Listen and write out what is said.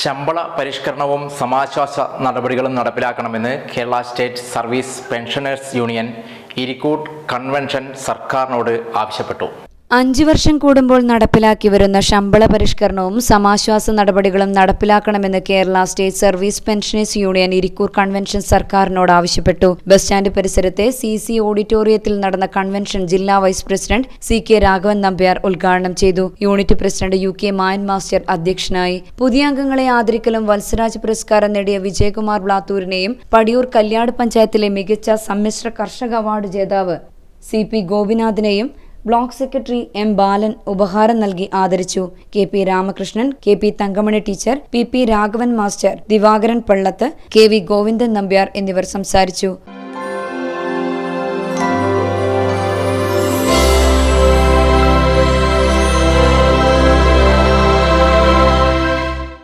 ശമ്പള പരിഷ്കരണവും സമാശ്വാസ നടപടികളും നടപ്പിലാക്കണമെന്ന് Kerala state service pensioners union Irikkur convention സർക്കാരിനോട് ആവശ്യപ്പെട്ടു. അഞ്ചു വർഷം കൂടുമ്പോൾ നടപ്പിലാക്കി വരുന്ന ശമ്പള പരിഷ്കരണവും സമാശ്വാസ നടപടികളും നടപ്പിലാക്കണമെന്ന് Kerala state service pensioners union Irikkur convention സർക്കാരിനോട് ആവശ്യപ്പെട്ടു. ബസ് സ്റ്റാൻഡ് പരിസരത്തെ സി സി ഓഡിറ്റോറിയത്തിൽ നടന്ന കൺവെൻഷൻ ജില്ലാ vice president C K Raghavan Nambiar ഉദ്ഘാടനം ചെയ്തു. Unit president U K Mayan master അധ്യക്ഷനായി. പുതിയ അംഗങ്ങളെ ആദരിക്കലും വത്സരാജ് പുരസ്കാരം നേടിയ വിജയകുമാർ ബ്ലാത്തൂരിനെയും പടിയൂർ കല്യാട് പഞ്ചായത്തിലെ മികച്ച സമ്മിശ്ര കർഷക അവാർഡ് ജേതാവ് സി പി ഗോപിനാഥിനെയും ബ്ലോക്ക് സെക്രട്ടറി എം ബാലൻ ഉപഹാരം നൽകി ആദരിച്ചു. K P Ramakrishnan K P Thankamani teacher P P Raghavan master Divakaran Pallath K V Govindan Nambiar എന്നിവർ സംസാരിച്ചു.